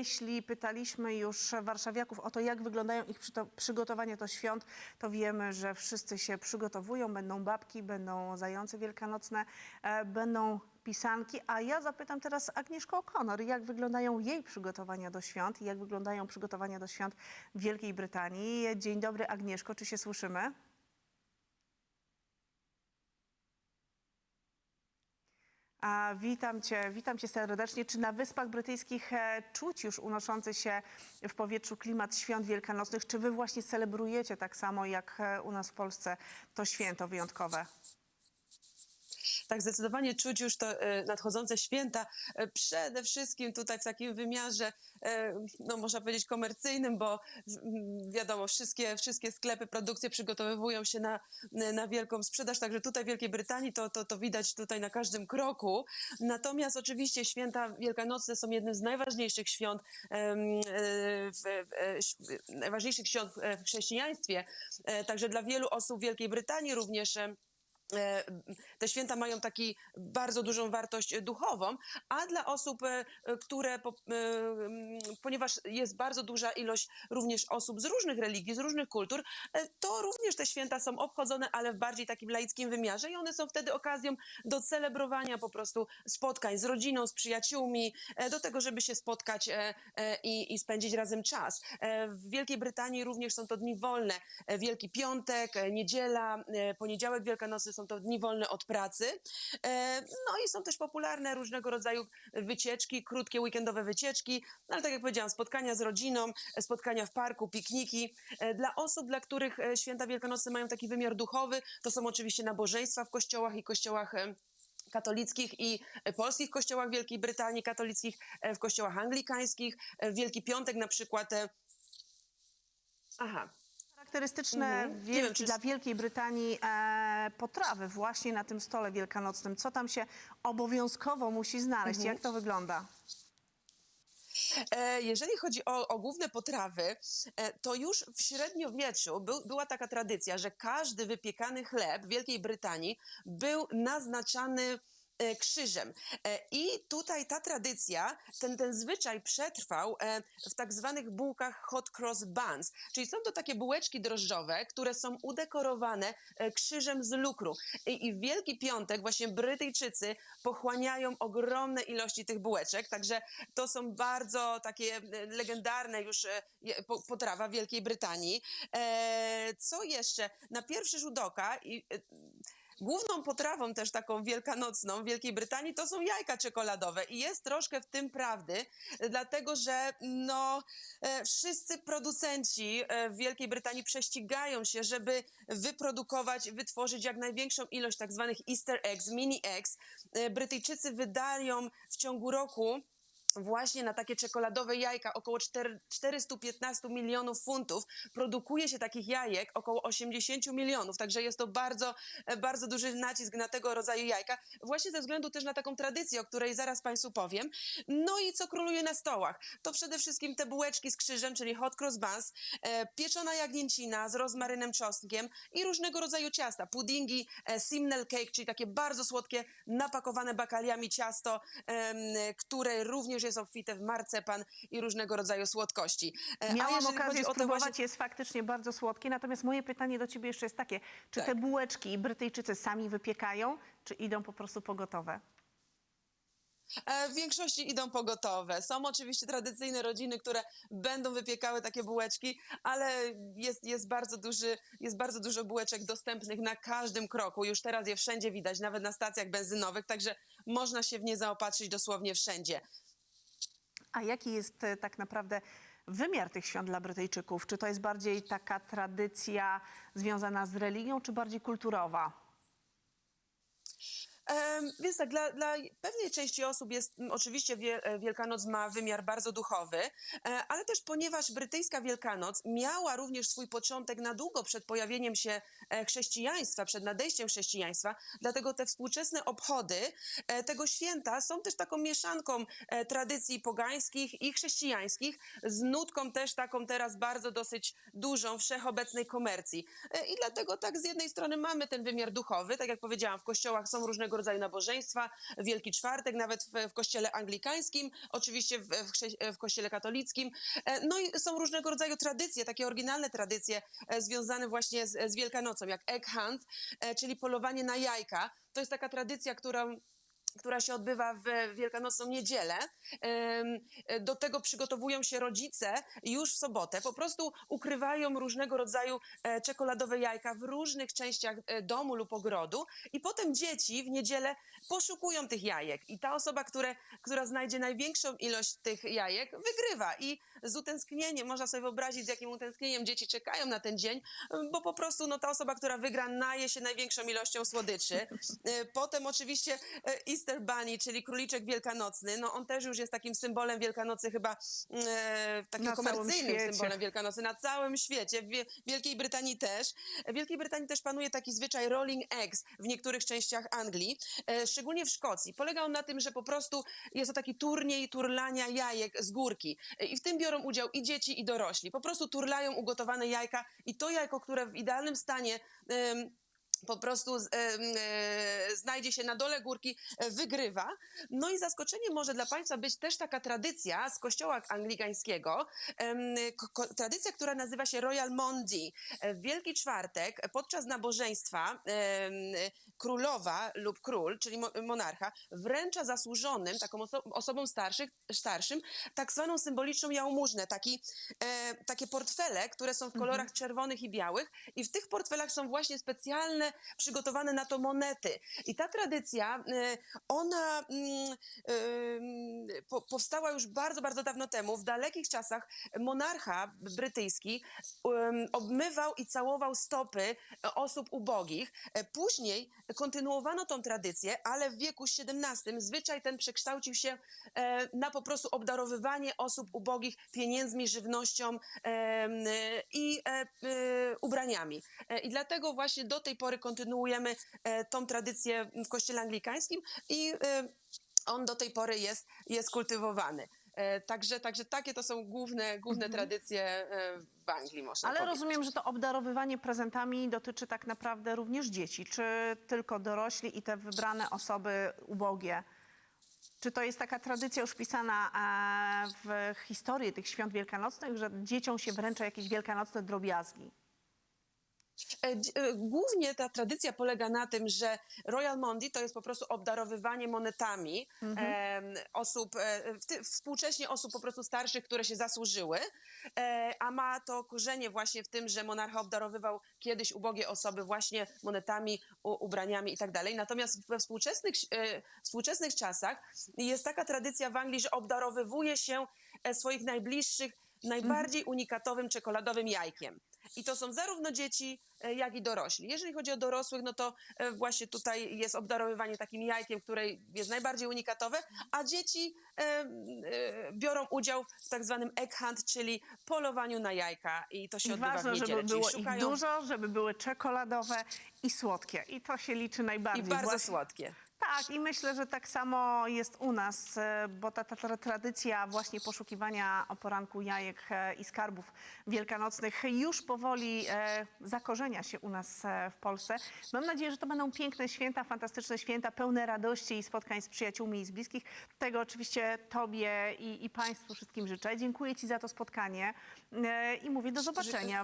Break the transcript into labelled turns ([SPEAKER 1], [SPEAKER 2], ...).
[SPEAKER 1] jeśli pytaliśmy już warszawiaków o to, jak wyglądają ich przygotowania do świąt, to wiemy, że wszyscy się przygotowują. Będą babki, będą zające wielkanocne, e, będą pisanki. A ja zapytam teraz Agnieszkę O'Connor, jak wyglądają jej przygotowania do świąt i jak wyglądają przygotowania do świąt w Wielkiej Brytanii. Dzień dobry Agnieszko, czy się słyszymy? A, witam cię, witam cię serdecznie. Czy na Wyspach Brytyjskich e, czuć już unoszący się w powietrzu klimat świąt wielkanocnych? Czy wy właśnie celebrujecie tak samo jak e, u nas w Polsce to święto wyjątkowe?
[SPEAKER 2] Tak, zdecydowanie czuć już to e, nadchodzące święta. E, przede wszystkim tutaj w takim wymiarze, e, no można powiedzieć komercyjnym, bo wiadomo, wszystkie, wszystkie sklepy, produkcje przygotowywują się na, na wielką sprzedaż, także tutaj w Wielkiej Brytanii to, to, to widać tutaj na każdym kroku. Natomiast oczywiście święta wielkanocne są jednym z najważniejszych świąt, najważniejszych świąt w chrześcijaństwie. Także dla wielu osób w Wielkiej Brytanii również te święta mają taką bardzo dużą wartość duchową, a dla osób, e, które, e, ponieważ jest bardzo duża ilość również osób z różnych religii, z różnych kultur, e, to również te święta są obchodzone, ale w bardziej takim laickim wymiarze i one są wtedy okazją do celebrowania po prostu spotkań z rodziną, z przyjaciółmi, e, do tego, żeby się spotkać e, e, i, i spędzić razem czas. E, W Wielkiej Brytanii również są to dni wolne. E, Wielki Piątek, e, niedziela, e, poniedziałek wielkanocny są to dni wolne od pracy. E, No i są też popularne różnego rodzaju wycieczki, krótkie weekendowe wycieczki, no ale tak jak powiedziałam, spotkania z rodziną, spotkania w parku, pikniki. E, Dla osób, dla których e, święta wielkanocne mają taki wymiar duchowy, to są oczywiście nabożeństwa w kościołach i kościołach katolickich i polskich kościołach Wielkiej Brytanii, katolickich w kościołach anglikańskich. W Wielki Piątek na przykład. Aha.
[SPEAKER 1] Charakterystyczne
[SPEAKER 2] Mhm.
[SPEAKER 1] Wielki,
[SPEAKER 2] wiem, czy-
[SPEAKER 1] dla Wielkiej Brytanii e, potrawy właśnie na tym stole wielkanocnym. Co tam się obowiązkowo musi znaleźć?
[SPEAKER 2] Mhm.
[SPEAKER 1] Jak to wygląda?
[SPEAKER 2] E, Jeżeli chodzi o, o główne potrawy, e, to już w średniowieczu był, była taka tradycja, że każdy wypiekany chleb w Wielkiej Brytanii był naznaczany krzyżem. E, I tutaj ta tradycja, ten, ten zwyczaj przetrwał e, w tak zwanych bułkach hot cross buns, czyli są to takie bułeczki drożdżowe, które są udekorowane e, krzyżem z lukru. I, I w Wielki Piątek właśnie Brytyjczycy pochłaniają ogromne ilości tych bułeczek, także to są bardzo takie e, legendarne już e, potrawa Wielkiej Brytanii. E, co jeszcze? Na pierwszy rzut oka e, Główną potrawą też taką wielkanocną w Wielkiej Brytanii to są jajka czekoladowe i jest troszkę w tym prawdy, dlatego że no, e, wszyscy producenci e, w Wielkiej Brytanii prześcigają się, żeby wyprodukować, wytworzyć jak największą ilość tak zwanych easter eggs, mini eggs. E, Brytyjczycy wydają w ciągu roku właśnie na takie czekoladowe jajka około 4, 415 milionów funtów. Produkuje się takich jajek około 80 milionów, także jest to bardzo, e, bardzo duży nacisk na tego rodzaju jajka, właśnie ze względu też na taką tradycję, o której zaraz Państwu powiem. No i co króluje na stołach? To przede wszystkim te bułeczki z krzyżem, czyli hot cross buns, e, pieczona jagnięcina z rozmarynem, czosnkiem i różnego rodzaju ciasta, puddingi, e, simnel cake, czyli takie bardzo słodkie, napakowane bakaliami ciasto, które również jest obfite w marcepan i różnego rodzaju słodkości. E,
[SPEAKER 1] Miałam okazję spróbować,
[SPEAKER 2] właśnie-
[SPEAKER 1] jest faktycznie bardzo słodkie. Natomiast moje pytanie do ciebie jeszcze jest takie, czy
[SPEAKER 2] Tak.
[SPEAKER 1] te bułeczki Brytyjczycy sami wypiekają, czy idą po prostu po gotowe?
[SPEAKER 2] E, W większości idą pogotowe. Są oczywiście tradycyjne rodziny, które będą wypiekały takie bułeczki, ale jest, jest, bardzo duży, jest bardzo dużo bułeczek dostępnych na każdym kroku. Już teraz je wszędzie widać, nawet na stacjach benzynowych, także można się w nie zaopatrzyć dosłownie wszędzie.
[SPEAKER 1] A jaki jest e, tak naprawdę wymiar tych świąt dla Brytyjczyków? Czy to jest bardziej taka tradycja związana z religią, czy bardziej kulturowa?
[SPEAKER 2] Więc tak, dla, dla pewnej części osób jest oczywiście e, Wielkanoc ma wymiar bardzo duchowy, e, ale też ponieważ brytyjska Wielkanoc miała również swój początek na długo przed pojawieniem się e, chrześcijaństwa, przed nadejściem chrześcijaństwa, dlatego te współczesne obchody tego święta są też taką mieszanką tradycji pogańskich i chrześcijańskich z nutką też taką teraz bardzo dosyć dużą wszechobecnej komercji. I dlatego tak z jednej strony mamy ten wymiar duchowy, tak jak powiedziałam, w kościołach są różnego rodzaju nabożeństwa, Wielki Czwartek, nawet w, w kościele anglikańskim, oczywiście w, w, w kościele katolickim. E, No i są różnego rodzaju tradycje, takie oryginalne tradycje e, związane właśnie z, z Wielkanocą, jak egg hunt, e, czyli polowanie na jajka. To jest taka tradycja, którą która się odbywa w Wielkanocną niedzielę. Do tego przygotowują się rodzice już w sobotę. Po prostu ukrywają różnego rodzaju e, czekoladowe jajka w różnych częściach e, domu lub ogrodu i potem dzieci w niedzielę poszukują tych jajek. I ta osoba, które, która znajdzie największą ilość tych jajek, wygrywa. I z utęsknieniem, można sobie wyobrazić, z jakim utęsknieniem dzieci czekają na ten dzień, bo po prostu no, ta osoba, która wygra, naje się największą ilością słodyczy. E, Potem oczywiście e, Easter Bunny, czyli króliczek wielkanocny, no on też już jest takim symbolem Wielkanocy chyba e, takim
[SPEAKER 1] Na
[SPEAKER 2] komercyjnym symbolem Wielkanocy na całym świecie, w Wie- Wielkiej Brytanii też. W Wielkiej Brytanii też panuje taki zwyczaj rolling eggs w niektórych częściach Anglii, e, szczególnie w Szkocji. Polega on na tym, że po prostu jest to taki turniej turlania jajek z górki E, i w tym biorą udział i dzieci i dorośli. Po prostu turlają ugotowane jajka i to jajko, które w idealnym stanie em, po prostu em, e, znajdzie się na dole górki, e, wygrywa. No i zaskoczenie może dla Państwa być też taka tradycja z kościoła anglikańskiego, ko- ko- tradycja, która nazywa się Royal Monday. E, W Wielki Czwartek e, podczas nabożeństwa em, królowa lub król, czyli mo- monarcha, wręcza zasłużonym, taką oso- osobom starszych, starszym, tak zwaną symboliczną jałmużnę, taki, e, takie portfele, które są w kolorach czerwonych i białych i w tych portfelach są właśnie specjalne, przygotowane na to monety. I ta tradycja, e, ona mm, po, powstała już bardzo, bardzo dawno temu. W dalekich czasach monarcha brytyjski obmywał i całował stopy osób ubogich. E, Później kontynuowano tą tradycję, ale w wieku XVII zwyczaj ten przekształcił się e, na po prostu obdarowywanie osób ubogich pieniędzmi, żywnością i e, ubraniami. I dlatego właśnie do tej pory kontynuujemy e, tą tradycję w kościele anglikańskim i e, on do tej pory jest, jest kultywowany. E, Także, także takie to są główne, główne tradycje e, w Anglii, można
[SPEAKER 1] Ale
[SPEAKER 2] powiedzieć.
[SPEAKER 1] rozumiem, że to obdarowywanie prezentami dotyczy tak naprawdę również dzieci, czy tylko dorośli i te wybrane osoby ubogie? Czy to jest taka tradycja już pisana w historii tych świąt wielkanocnych, że dzieciom się wręcza jakieś wielkanocne drobiazgi?
[SPEAKER 2] E, e, Głównie ta tradycja polega na tym, że Royal Monday to jest po prostu obdarowywanie monetami em, osób, e, współcześnie osób po prostu starszych, które się zasłużyły, a ma to korzenie właśnie w tym, że monarcha obdarowywał kiedyś ubogie osoby właśnie monetami, ubraniami i tak dalej. Natomiast we współczesnych, współczesnych czasach jest taka tradycja w Anglii, że obdarowywuje się swoich najbliższych najbardziej unikatowym czekoladowym jajkiem. I to są zarówno dzieci, e, jak i dorośli. Jeżeli chodzi o dorosłych, no to e, właśnie tutaj jest obdarowywanie takim jajkiem, które jest najbardziej unikatowe, a dzieci e, biorą udział w tak zwanym egg hunt, czyli polowaniu na jajka i to się
[SPEAKER 1] I
[SPEAKER 2] odbywa
[SPEAKER 1] ważne,
[SPEAKER 2] w niedzielę.
[SPEAKER 1] żeby
[SPEAKER 2] czyli
[SPEAKER 1] było ich
[SPEAKER 2] szukają
[SPEAKER 1] dużo, żeby były czekoladowe i słodkie. I to się liczy
[SPEAKER 2] i
[SPEAKER 1] najbardziej.
[SPEAKER 2] bardzo
[SPEAKER 1] właśnie.
[SPEAKER 2] słodkie.
[SPEAKER 1] Tak, i myślę, że tak samo jest u nas, e, bo ta, ta, ta tradycja właśnie poszukiwania o poranku jajek e, i skarbów wielkanocnych już powoli e, zakorzenia się u nas e, w Polsce. Mam nadzieję, że to będą piękne święta, fantastyczne święta, pełne radości i spotkań z przyjaciółmi i z bliskich. Tego oczywiście Tobie i, i Państwu wszystkim życzę. Dziękuję Ci za to spotkanie e, i mówię do zobaczenia.